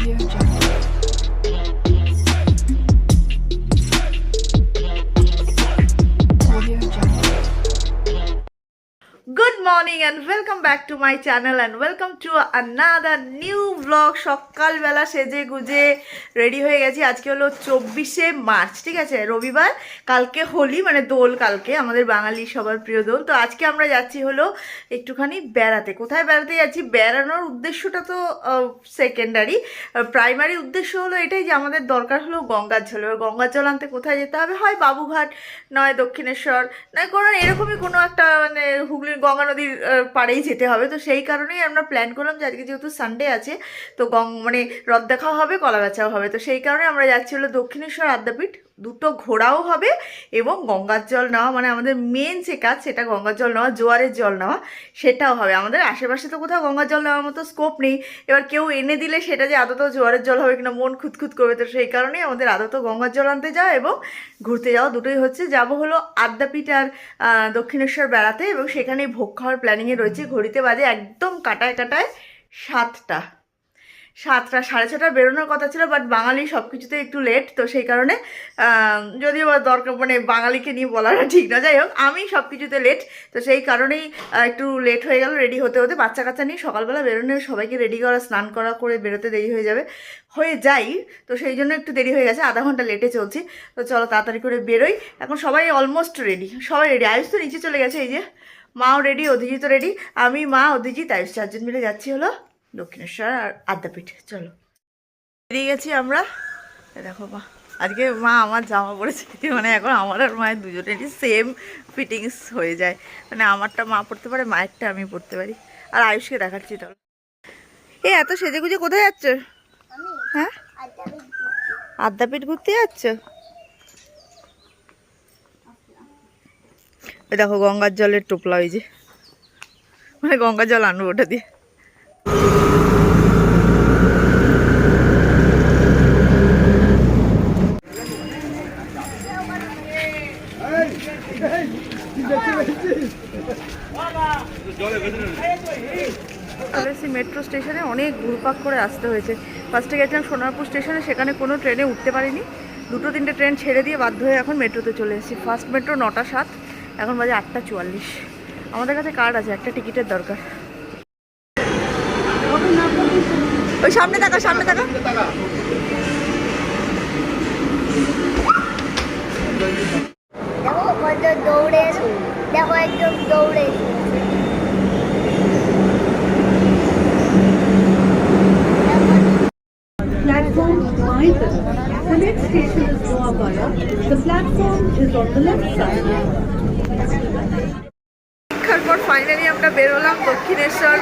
Audio Jungle. And welcome back to my channel and welcome to another new blog সকালবেলা সেজে গুজে ready হয়ে গেছি। আজকে হলো চব্বিশে মার্চ, ঠিক আছে? রবিবার, কালকে হোলি মানে দোল কালকে, আমাদের বাঙালি সবার প্রিয় দোল। তো আজকে আমরা যাচ্ছি হলো একটুখানি বেড়াতে। কোথায় বেড়াতে যাচ্ছি? বেড়ানোর উদ্দেশ্যটা তো সেকেন্ডারি প্রাইমারি উদ্দেশ্য হলো এটাই যে আমাদের দরকার হলো গঙ্গার জল। এবার গঙ্গার জল আনতে কোথায় যেতে হবে? হয় বাবুঘাট, নয় দক্ষিণেশ্বর, নয় কোনো এরকমই কোনো একটা মানে হুগলির গঙ্গা নদীর পাড়েই যেতে হবে। তো সেই কারণেই আমরা প্ল্যান করলাম যে আজকে যেহেতু সানডে আছে, তো গং মানে রথ দেখাও হবে কলা বেচাও হবে। তো সেই কারণে আমরা যাচ্ছি হলো দক্ষিণেশ্বর আদ্যাপীঠ। দুটো ঘোরাও হবে এবং গঙ্গার জল নেওয়া মানে আমাদের মেন যে কাজ সেটা গঙ্গার জল নেওয়া, জোয়ারের জল নেওয়া, সেটাও হবে। আমাদের আশেপাশে তো কোথাও গঙ্গার জল নেওয়ার মতো স্কোপ নেই। এবার কেউ এনে দিলে সেটা যে আদত জোয়ারের জল হবে কিনা, মন খুঁতখুত করবে তো সেই কারণেই আমাদের আদত গঙ্গার জল আনতে যাওয়া এবং ঘুরতে যাওয়া দুটোই হচ্ছে। যাব হলো আদ্যাপীঠ আর দক্ষিণেশ্বর বেড়াতে এবং সেখানেই ভোগ খাওয়ার প্ল্যানিংয়ে রয়েছে। ঘড়িতে বাজে একদম কাটায় কাটায় সাতটা। সাতটা, সাড়ে ছটা বেরোনোর কথা ছিল বাট বাঙালি সব কিছুতে একটু লেট তো সেই কারণে যদিও দরকার মানে বাঙালিকে নিয়ে বলাটা ঠিক না, যাই হোক, আমি সব কিছুতে লেট তো সেই কারণেই একটু লেট হয়ে গেল রেডি হতে হতে বাচ্চা কাচ্চা নিয়ে সকালবেলা বেরোনো সবাইকে রেডি করা, স্নান করা করে বেরোতে দেরি হয়ে যাবে, হয়ে যাই, তো সেই জন্য একটু দেরি হয়ে গেছে, আধা ঘণ্টা লেটে চলছি, তো চলো তাড়াতাড়ি করে বেরোই, এখন সবাই অলমোস্ট রেডি সবাই রেডি আয়ুষ তো নিচে চলে গেছে, এই যে, মাও রেডি অধিজিৎ রেডি আমি, মা, অধিজিৎ, আয়ুষ চারজন মিলে যাচ্ছি, হলো। দক্ষিণেশ্বর আর আদ্যাপীঠ, চলো। বেরিয়ে গেছি আমরা। দেখো মা, আজকে মা আমার জামা পরেছে মানে এখন আমার আর মায়ের দুজনেরই সেম ফিটিংস হয়ে যায়। মানে আমারটা মা পড়তে পারে, মায়েরটা আমি পড়তে পারি। আর আয়ুষকে দেখাচ্ছি তাহলে এ, এত সেজে গুজে কোথায় যাচ্ছ? হ্যাঁ? আদ্যাপীঠ ঘুরতে যাচ্ছ? দেখো গঙ্গার জলের টোপলা ওই যে। মানে গঙ্গার জল আনব ওটা দিয়ে। চলেছি মেট্রো স্টেশনে অনেক ঘুরপাক করে আসতে হয়েছে। ফার্স্টে গেছিলাম সোনারপুর স্টেশনে সেখানে কোনো ট্রেনে উঠতে পারিনি। দুটো তিনটে ট্রেন ছেড়ে দিয়ে বাধ্য হয়ে এখন মেট্রোতে চলে এসেছি। ফার্স্ট মেট্রো নটা সাত, এখন বাজে আটটা চুয়াল্লিশ। আমাদের কাছে কার্ড আছে, একটা টিকিটের দরকার। ওই সামনে থাকা সামনে থাকা। দেখো কত দৌড়ে। দেখো একদম দৌড়ে পরীক্ষার পর ফাইনালি আমরা বেরোলাম দক্ষিণেশ্বর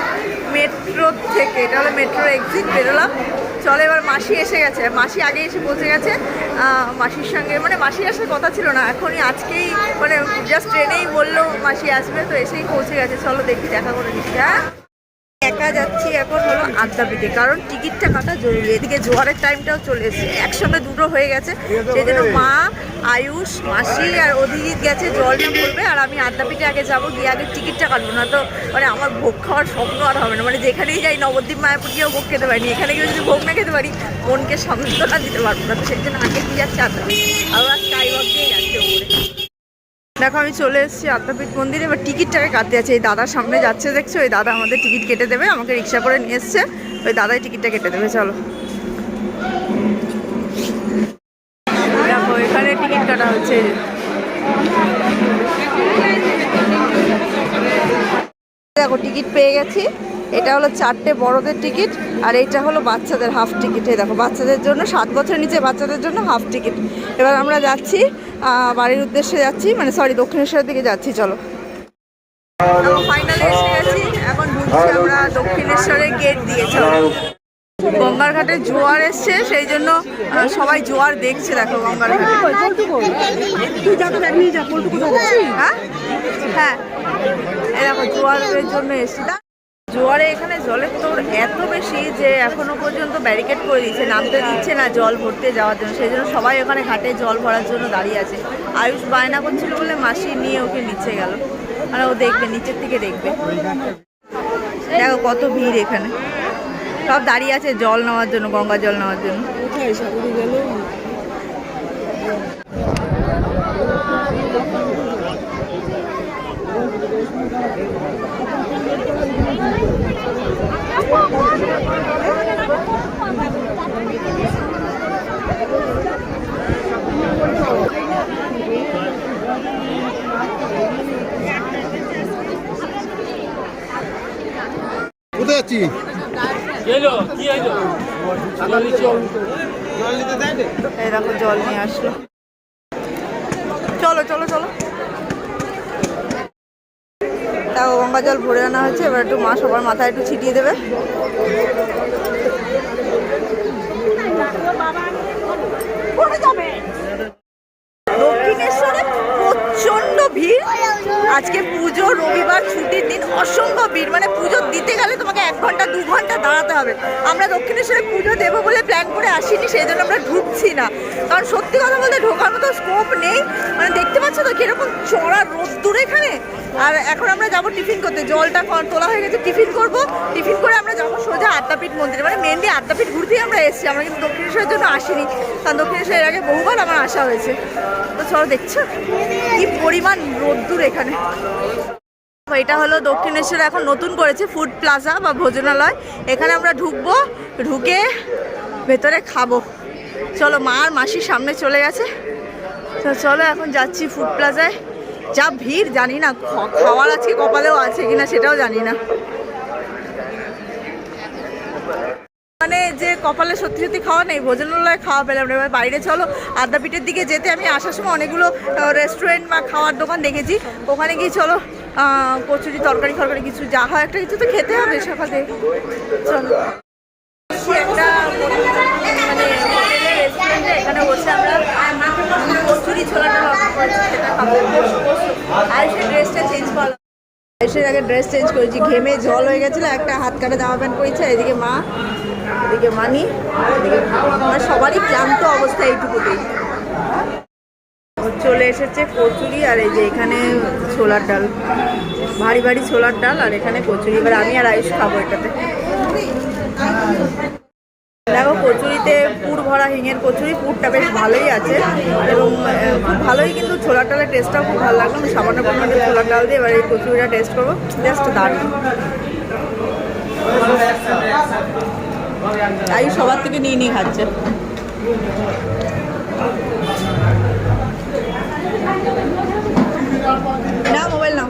মেট্রো থেকে। এটা হলো মেট্রো এক্সিট বেরোলাম। চলে এবার মাসি এসে গেছে। মাসি আগে এসে পৌঁছে গেছে। মাসির সঙ্গে। মানে মাসি আসার কথা ছিল না। এখনই আজকেই মানে জাস্ট ট্রেনেই বলল মাসি আসবে, তো এসেই পৌঁছে গেছে। চলো দেখি, দেখা করে নিচ্ছি হ্যাঁ? একা যাচ্ছি এখন হলো আদ্যাপীঠে কারণ টিকিটটা কাটা জরুরি। এদিকে জোয়ারের টাইমটাও চলে এসেছে। একসঙ্গে দুটো হয়ে গেছে। সেই জন্য মা, আয়ুষ, মাসি আর অধিজিৎ গেছে জলটা পড়বে আর আমি আদ্যাপীঠে আগে যাব, গিয়ে আগে টিকিটটা কাটবো। না তো মানে আমার ভোগ খাওয়ার স্বপ্ন আর হবে না। মানে যেখানেই যাই, নবদ্বীপ, মায়াপুর গিয়েও ভোগ খেতে পারিনি। এখানে গিয়ে যদি ভোগ না খেতে পারি, মনকে সান্ত্বনা দিতে পারব না। তো সেই জন্য আগে দিয়ে যাচ্ছে আদ্যাপীঠ আবার স্কাই ওয়াক দিয়ে যাচ্ছে ওপরে। দেখো, আমি চলে এসেছি আদ্যাপীঠ মন্দিরে। এবার টিকিটটাকে কাটতে আছে এই দাদার সামনে যাচ্ছে, দেখছ? ওই দাদা আমাদের টিকিট কেটে দেবে, আমাকে রিক্সা করে নিয়ে এসছে। ওই দাদাই টিকিটটা কেটে দেবে, চলো। দেখো, এখানে টিকিট কাটা হচ্ছে। দেখো, টিকিট পেয়ে গেছি। এটা হলো চারটে বড়দের টিকিট, আর এইটা হলো বাচ্চাদের হাফ টিকিট। দেখো, বাচ্চাদের জন্য, সাত বছরের নিচে বাচ্চাদের জন্য হাফ টিকিট। এবার আমরা যাচ্ছি বাড়ির উদ্দেশ্যে যাচ্ছি মানে সরি দক্ষিণেশ্বরের দিকে যাচ্ছি, চলো। ফাইনালি এসে গেছি, এখন ঢুকছি আমরা দক্ষিণেশ্বরের গেট দিয়ে, চলো। গঙ্গার ঘাটে জোয়ার এসছে, সেই জন্য সবাই জোয়ার দেখছে, দেখো গঙ্গার ঘাটে হ্যাঁ হ্যাঁ দেখো, জোয়ারের জন্য এসছি। জোয়ারে এখানে জলের তোর এত বেশি যে এখনও পর্যন্ত ব্যারিকেড করে দিয়েছে, নামতে দিচ্ছে না জল ভরতে যাওয়ার জন্য। সেই জন্য সবাই ওখানে ঘাটে জল ভরার জন্য দাঁড়িয়ে আছে। আয়ুষ বায়না করছিল বলে মাসি নিয়ে ওকে নিচে গেল। মানে ও দেখবে, নিচের থেকে দেখবে। দেখো কত ভিড় এখানে। সব দাঁড়িয়ে আছে জল নেওয়ার জন্য, গঙ্গা জল নেওয়ার জন্য। কোথায় যাচ্ছি এই দেখো জল নিয়ে আসলো। চলো চলো চলো। গঙ্গা জল ভরে আনা হয়েছে। এবার একটু মা সবার মাথায় একটু ছিটিয়ে দেবে দক্ষিণেশ্বরে প্রচণ্ড ভিড়? আজকে পুজো, রবিবার, ছুটির দিন, অসম্ভব ভিড়। মানে পুজো দিতে গেলে তোমাকে এক ঘণ্টা, দু ঘণ্টা দাঁড়াতে হবে। আমরা দক্ষিণেশ্বরে পুজো দেবো বলে প্ল্যান করে আসিনি, সেই জন্য আমরা ঢুকছি না। কারণ সত্যি কথা বলতে ঢোকার মতো স্কোপ নেই। মানে দেখতে পাচ্ছ তো কীরকম চড়া রোদ্দুর এখানে? আর এখন আমরা যাব টিফিন করতে। জলটা তোলা হয়ে গেছে টিফিন করব। টিফিন করে আমরা যাব সোজা আদ্যাপীঠ মন্দিরে। মানে মেনলি আদ্যাপীঠ ঘুরতেই আমরা এসেছি। আমরা কিন্তু দক্ষিণেশ্বরের জন্য আসিনি। কারণ দক্ষিণেশ্বরের আগে বহুবার আমার আসা হয়েছে। তো চলো দেখছ? কি পরিমাণ রোদ্দুর এখানে। এটা হলো দক্ষিণেশ্বরে এখন নতুন করেছে ফুড প্লাজা বা ভোজনালয়। এখানে আমরা ঢুকবো, ঢুকে ভেতরে খাব। চলো মা আর মাসির সামনে চলে গেছে। তো চলো এখন যাচ্ছি ফুড প্লাজায়। যা ভিড়, জানি না খাওয়ার আজকে কপালেও আছে কিনা সেটাও জানি না। মানে যে কপালে সত্যি সত্যি খাওয়া নেই, ভোজনালয়ে খাওয়া পেলাম না। এবার বাইরে চলো আদ্যাপীঠের দিকে যেতে আমি আসার সময় অনেকগুলো রেস্টুরেন্ট বা খাওয়ার দোকান দেখেছি। ওখানে গিয়ে চলো কচুরি, তরকারি, ফরকারি কিছু যা হয় একটা কিছু তো খেতে হবে সকালে। চলো। একটা মানে আর ড্রেসটা চেঞ্জ করলাম। এসে আগে ড্রেস চেঞ্জ করেছি, ঘেমে জল হয়ে গেছিল, একটা হাত কাটা জামা প্যান্ট পরেছে, এদিকে মা এদিকে মানি, এদিকে মানে সবারই ক্লান্ত অবস্থা এইটুকুতেই। চলে এসেছে কচুরি আর এই যে এখানে ছোলার ডাল। ভারী ভারী ছোলার ডাল আর এখানে কচুরি। এবার আমি আর আয়ুষ খাব এটাতে। দেখো কচুরিতে পুর ভরা হিঙের কচুরি, পুরটা বেশ ভালোই আছে। এবং খুব ভালোই কিন্তু ছোলার ডালের টেস্টটাও খুব ভালো লাগল। আমি সামান্য পরিমাণে ছোলার ডাল দিয়ে এবার এই কচুরিটা টেস্ট করব। জাস্ট দারুণ। তাই সবার থেকে নিয়ে নিয়ে খাচ্ছে। না মোবাইল নাও।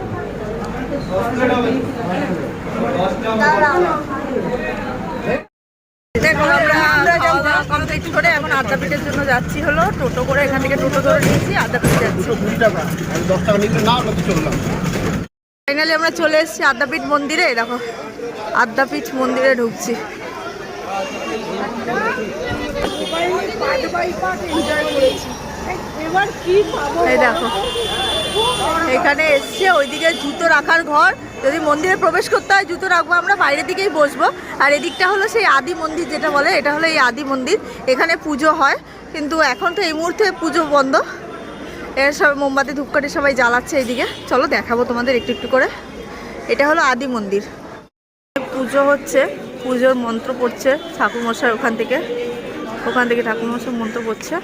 করে এখন আদ্যাপীঠের জন্য যাচ্ছি হলো। টোটো করে এখান থেকে টোটো ধরে নিয়েছি আদ্যাপীঠ ফাইনালি আমরা চলে এসেছি আদ্যাপীঠ মন্দিরে আদ্যাপীঠ মন্দিরে ঢুকছি। দেখো। এখানে এসছে, ওইদিকে জুতো রাখার ঘর। যদি মন্দিরে প্রবেশ করতে হয়, জুতো রাখব। আমরা বাইরের দিকেই বসবো। আর এদিকটা হলো সেই আদি মন্দির, যেটা বলে, এটা হলো এই আদি মন্দির। এখানে পুজো হয়। কিন্তু এখন তো এই মুহূর্তে পুজো বন্ধ। এর সব মোমবাতি, ধূপকাঠি সবাই জ্বালাচ্ছে এইদিকে চলো, দেখাবো তোমাদের একটু একটু করে। এটা হলো আদি মন্দির। পুজো হচ্ছে, পুজোর মন্ত্র পড়ছে ঠাকুর মশাই ওখান থেকে। ওখান থেকে ঠাকুরমশাই মন্ত্র পড়ছে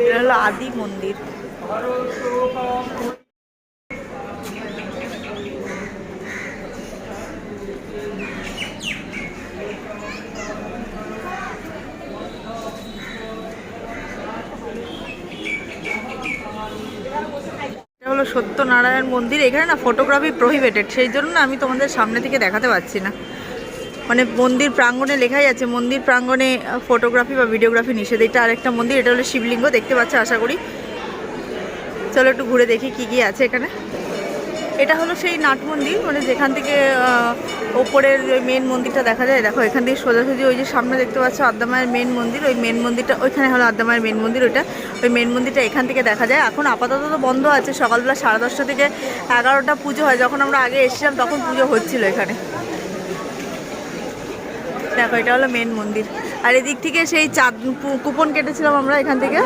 এটা হলো আদি মন্দির। সত্যনারায়ণ মন্দির, এখানে না ফটোগ্রাফি প্রহিবেটেড সেই জন্য না আমি তোমাদের সামনে থেকে দেখাতে পারছি না। মানে মন্দির প্রাঙ্গণে লেখাই আছে, মন্দির প্রাঙ্গণে ফটোগ্রাফি বা ভিডিওগ্রাফি নিষেধ। এটা আরেকটা মন্দির, এটা হলো শিবলিঙ্গ, দেখতে পাচ্ছ, আশা করি। চলো একটু ঘুরে দেখি কি কি আছে এখানে। এটা হলো সেই নাট মন্দির মানে যেখান থেকে ওপরের মেন মন্দিরটা দেখা যায়, দেখো এখান থেকে সোজাসুজি ওই যে সামনে দেখতে পাচ্ছ আদ্যামায়ের মেন মন্দির, ওই মেন মন্দিরটা, ওইখানে হলো আদ্যামায়ের মেন মন্দির ওইটা। ওই মেন মন্দিরটা এখান থেকে দেখা যায়। এখন আপাতত তো বন্ধ আছে, সকালবেলা সাড়ে দশটা থেকে এগারোটা পুজো হয়, যখন আমরা আগে এসেছিলাম তখন পুজো হচ্ছিল এখানে। দেখো, এটা হলো মেন মন্দির। আর এদিক থেকে সেই চাঁদ কুপন কেটেছিলাম আমরা এখান থেকে।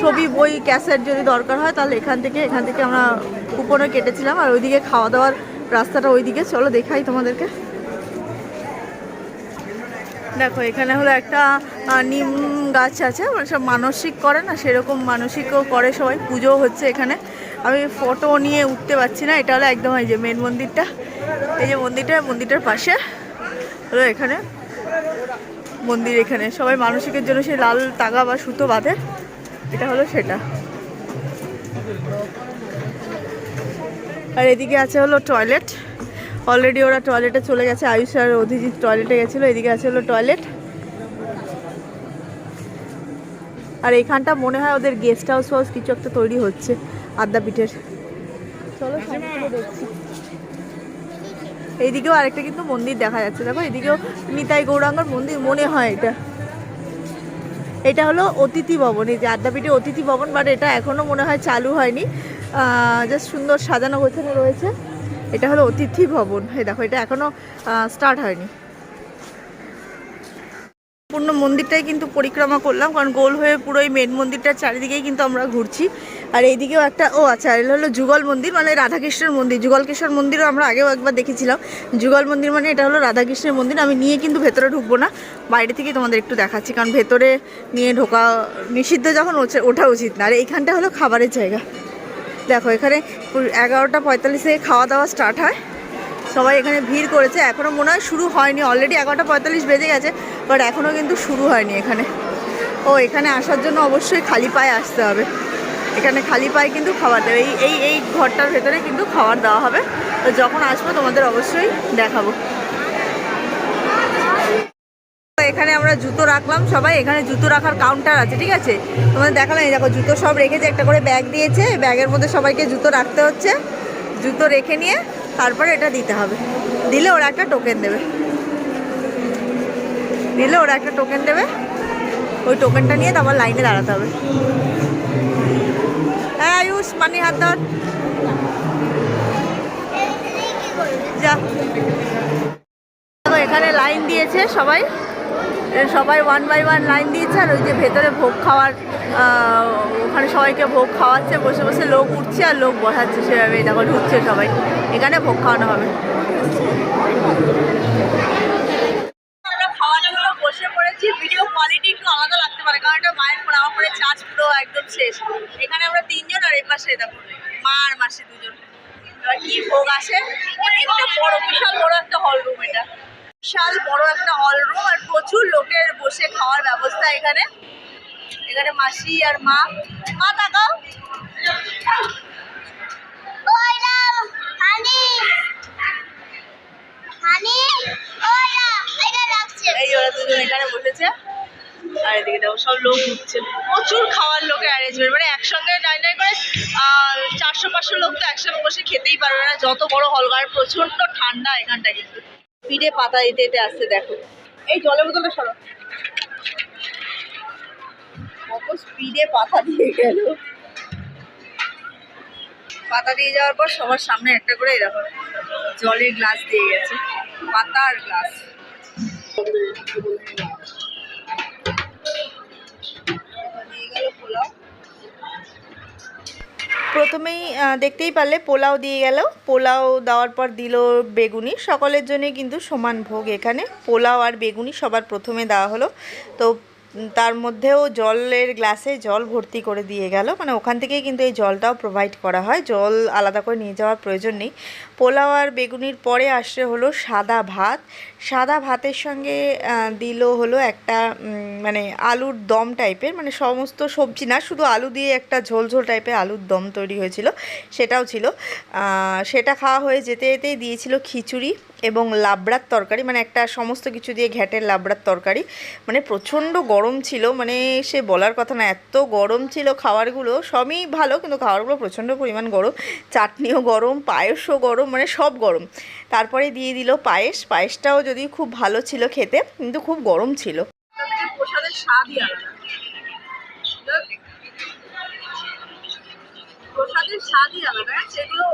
ছবি, বই, ক্যাসেট যদি দরকার হয়, তাহলে এখান থেকে এখান থেকে আমরা কুপনে কেটেছিলাম। আর ওইদিকে খাওয়া দাওয়ার রাস্তাটা ওইদিকে। চলো দেখাই তোমাদেরকে। দেখো, এখানে হলো একটা নিম গাছ আছে। মানে সব মানসিক করে না, সেরকম মানসিকও করে সবাই। পুজো হচ্ছে এখানে। আমি ফটো নিয়ে উঠতে পারছি না। এটা হলো একদম এই যে মেন মন্দিরটা। এই যে মন্দিরটা, মন্দিরটার পাশে হলো এখানে মন্দির এখানে। সবাই মানসিকের জন্য সেই লাল তাগা বা সুতো বাঁধে। এটা হলো সেটা। আর এদিকে আছে হলো টয়লেট অলরেডি ওরা টয়লেটে চলে গেছে। আয়ুষ আর অধিজিৎ টয়লেটে গেছিল। এদিকে আছে হলো টয়লেট আর এখানটা মনে হয় ওদের গেস্ট হাউস হাউস কিছু একটা তৈরি হচ্ছে আদ্যাপীঠের। চলো এইদিকেও আরেকটা কিন্তু মন্দির দেখা যাচ্ছে। দেখো এদিকেও নিতাই গৌরাঙ্গর মন্দির, মনে হয় এটা। এটা হলো অতিথি ভবন, এই যে আদ্যাপীঠে অতিথি ভবন বাট এটা এখনও মনে হয় চালু হয়নি। জাস্ট সুন্দর সাজানো গোছানো রয়েছে। এটা হলো অতিথি ভবন। এই দেখো, এটা এখনও স্টার্ট হয়নি। পূর্ণ মন্দিরটাই কিন্তু পরিক্রমা করলাম, কারণ গোল হয়ে পুরো এই মেন মন্দিরটার চারিদিকেই কিন্তু আমরা ঘুরছি। আর এইদিকেও একটা ও আচ্ছা এটা হলো যুগল মন্দির মানে রাধাকৃষ্ণের মন্দির। যুগলকেশ্বর মন্দিরও আমরা আগেও একবার দেখেছিলাম। যুগল মন্দির মানে এটা হলো রাধাকৃষ্ণের মন্দির। আমি নিয়ে কিন্তু ভেতরে ঢুকবো না, বাইরে থেকে তোমাদের একটু দেখাচ্ছি, কারণ ভেতরে নিয়ে ঢোকা নিষিদ্ধ যখন ওঠে- ওঠা উচিত না। আর এইখানটা হলো খাবারের জায়গা। দেখো, এখানে এগারোটা পঁয়তাল্লিশ থেকে খাওয়া দাওয়া স্টার্ট হয়। সবাই এখানে ভিড় করেছে এখনও মনে হয় শুরু হয়নি। অলরেডি এগারোটা পঁয়তাল্লিশ বেজে গেছে বাট এখনও কিন্তু শুরু হয়নি এখানে। ও, এখানে আসার জন্য অবশ্যই খালি পায়ে আসতে হবে। এখানে খালি পায়ে কিন্তু খাবার দেবে এই এই এই ঘরটার ভেতরে কিন্তু খাবার দেওয়া হবে। তো যখন আসব তোমাদের অবশ্যই দেখাবো। এখানে আমরা জুতো রাখলাম সবাই, এখানে জুতো রাখার কাউন্টার আছে, ঠিক আছে? তোমাদের দেখালাম, এই দেখো জুতো সব রেখেছে একটা করে ব্যাগ দিয়েছে ব্যাগের মধ্যে সবাইকে জুতো রাখতে হচ্ছে। জুতো রেখে নিয়ে তারপরে এটা দিতে হবে। দিলে ওরা একটা টোকেন দেবে। দিলে ওরা একটা টোকেন দেবে। ওই টোকেনটা নিয়ে তারপর লাইনে দাঁড়াতে হবে। আয়ুষ পানি হাত ধর যা এখানে লাইন দিয়েছে সবাই। সবাই ওয়ান বাই ওয়ান লাইন দিয়েছে, আর ওই যে ভেতরে ভোগ খাওয়ার ওখানে সবাইকে ভোগ খাওয়াচ্ছে, বসে বসে লোক উঠছে আর লোক বসাচ্ছে, সেভাবে দেখো ঢুকছে সবাই। এখানে ভোগ খাওয়ানো হবে। আমরা খাওয়ার জন্য বসে পড়েছি ভিডিও কোয়ালিটি একটু আলাদা ফোনে চার্জ পুরো একদম শেষ। এখানে আমরা তিনজন আর এই পাশে দেখো মা আর মাসি দুজন। এবার কি ভোগ আসে? একটা বড় বিশাল বড় একটা হল রুম এটা। বিশাল বড় একটা হল রুম আর প্রচুর লোকের বসে খাওয়ার ব্যবস্থা এখানে। এখানে মাসি আর মা। মা তাকাও। এই ওরা দুজন এখানে বসেছে। আর এদিকে দেখো, সব লোক উঠছে। প্রচুর খাওয়ার লোকের অ্যারেঞ্জমেন্ট মানে একসঙ্গে নাই করে চারশো, পাঁচশো লোক তো একসঙ্গে বসে খেতেই পারবে না। যত বড় হলঘর প্রচণ্ড ঠান্ডা এখানটা কিন্তু। পিঠে পাতা দিতে দিতে আসছে, দেখো। এই জলের বোতলটা সরো স্পিডে পাতা দিয়ে গেল। পাতা দিয়ে যাওয়ার পর সবার সামনে একটা করে দেখো, জলের গ্লাস দিয়ে গেছে। পাতা আর গ্লাস প্রথমেই দেখতেই পারলে পোলাও দিয়ে গেল। পোলাও দেওয়ার পর দিল বেগুনি। সকলের জন্য কিন্তু সমান ভোগ এখানে। পোলাও আর বেগুনি সবার প্রথমে দেওয়া হলো। তো তার মধ্যেও জলের গ্লাসে জল ভর্তি করে দিয়ে গেল। মানে ওখান থেকেই কিন্তু এই জলটাও প্রোভাইড করা হয়। জল আলাদা করে নিয়ে যাওয়ার প্রয়োজন নেই। পোলাও আর বেগুনির পরে আসছে হলো সাদা ভাত। সাদা ভাতের সঙ্গে দিল হলো একটা মানে আলুর দম টাইপের মানে সমস্ত সবজি না, শুধু আলু দিয়ে একটা ঝোল ঝোল টাইপের আলুর দম তৈরি হয়েছিল। সেটাও ছিল। সেটা খাওয়া হয়ে যেতে যেতেই দিয়েছিল খিচুড়ি। এবং লাবড়ার তরকারি মানে একটা সমস্ত কিছু দিয়ে ঘ্যাটের লাবড়ার তরকারি। মানে প্রচণ্ড গরম ছিল মানে সে বলার কথা না, এত গরম ছিল খাবারগুলো, সবই ভালো, কিন্তু খাবারগুলো প্রচণ্ড পরিমাণ গরম। চাটনিও গরম, পায়েসও গরম মানে সব গরম। তারপরে দিয়ে দিল পায়েস, পায়েসটাও যদি খুব ভালো ছিল খেতে, কিন্তু খুব গরম ছিল। প্রসাদের স্বাদই আলাদা। প্রসাদের স্বাদই আলাদা। যেগুলো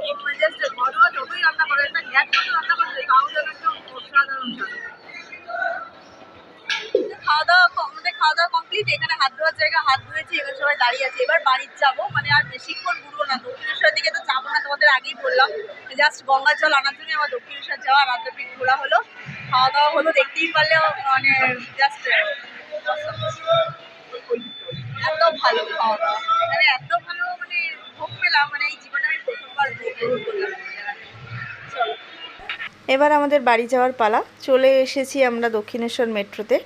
জাস্ট ঘরোয়া যতই রান্না করে একটা গ্যাস যত রান্না করবে তাও যেন একদম অসাধারণ। খাওয়া দাওয়া আমাদের খাওয়া দাওয়া কমপ্লিট এখানে হাত ধোয়ার জায়গা, হাত ধুয়েছি, এবার সবাই দাঁড়িয়ে আছে। এবার বাড়ির যাব। মানে আর বেশিক্ষণ ঘুরবো না। দক্ষিণেশ্বর দিকে তো যাব না, তোমাদের আগেই বললাম। জাস্ট গঙ্গা জল আনার জন্য আমার দক্ষিণেশ্বর যাওয়া রাত্রপিঠ হলো। খাওয়া দাওয়া হলো, দেখতেই পারলে মানে জাস্ট এত ভালো খাওয়া দাওয়া। মানে এত ভালো মানে এবার আমাদের বাড়ি যাওয়ার পালা। চলে এসেছি আমরা দক্ষিণেশ্বর মেট্রোতে।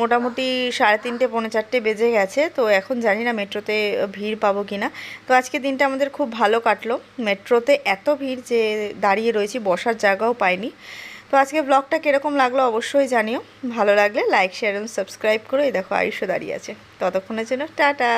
মোটামুটি সাড়ে তিনটে, পৌনে চারটে বেজে গেছে, তো এখন জানি না মেট্রোতে ভিড় পাবো কি না তো আজকে দিনটা আমাদের খুব ভালো কাটলো। মেট্রোতে এত ভিড় যে দাঁড়িয়ে রয়েছি, বসার জায়গাও পাইনি। তো আজকে ব্লগটা কীরকম লাগল অবশ্যই জানিও। ভালো লাগলে লাইক শেয়ার এবং সাবস্ক্রাইব করো। দেখো আয়ুষও দাঁড়িয়ে আছে। ততক্ষণের জন্য টাটা!